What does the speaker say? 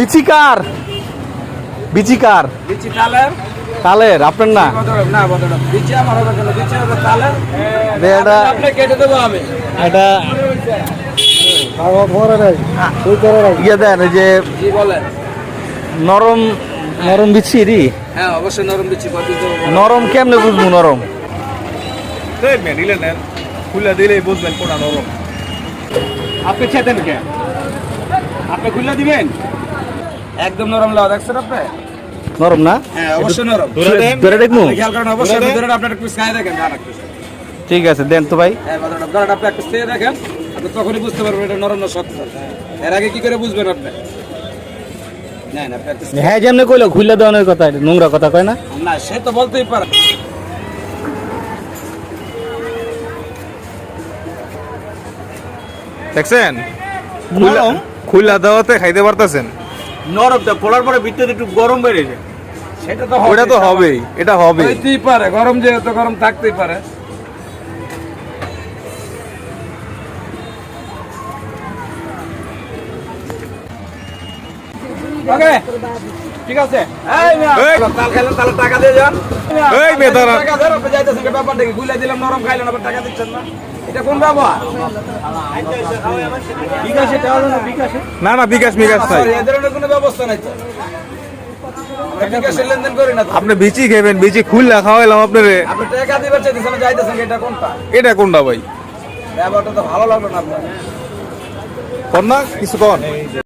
বিচিকার বিচিকার বিচি তালের তালের আপনার না? না বিচি আমার হবে কেন? বিচি হবে তালের এটা আপনি কেটে দেবো আমি। এটা ইয়ে দেন যে জি বলেন। নরম নরম বিচিরি হ্যাঁ অবশ্যই নরম বিচি নরম কেমনে বুঝব নরম? খুলে দিলেই বুঝবেন কোনটা নরম। আপনি খেতেন কে? আপনি খুলে দিবেন? একদম নরম লাও দেখছেন আপনি? নরম না? হ্যাঁ অবশ্যই নরম। ধরে দেখব? খেয়াল করেন অবশ্যই ধরেন আপনার একটু খাই দেখেন ঠিক আছে দেন তো ভাই। হ্যাঁ ধরেন আপনি একটু খেয়ে দেখেন আপনি তখনই বুঝতে পারবেন এটা নরম না শক্ত এর আগে কি করে বুঝবেন আপনি? হ্যাঁ যেমনি কইলো দেওয়ানোর কথা নোংরা কথা কয় না? না সে তো বলতেই পারে। দেখছেন? খুলা খুলা দেওয়াতে খাইতে পারতেছেন। নরমটা খোলার পরে ভিতরে একটু গরম বেড়ে যায়। সেটা তো ওটা তো হবেই এটা হবে হইতেই পারে গরম যেহেতু গরম থাকতেই পারে। ওকে ঠিক আছে। এই। তাল খাইলেন তাহলে টাকা দিয়ে যান। এই কি ব্যাপারটা কি? গুলাই দিলাম নরম খাইলেন আবার টাকা দিচ্ছেন না। এটা কোন ব্যবহার? না, না বিকাশ নাই কোনো ব্যবস্থা নাই আপনি বিচি খাবেন বিচি খুললা খাওয়াইলাম আপনারে। আপনি টাকা দিবার চাইতেছেন যাইতেছেন এটা কোনটা? এটা কোনটা ভাই? ব্যাপারটা তো ভালো লাগল না আপনার। কিছু কর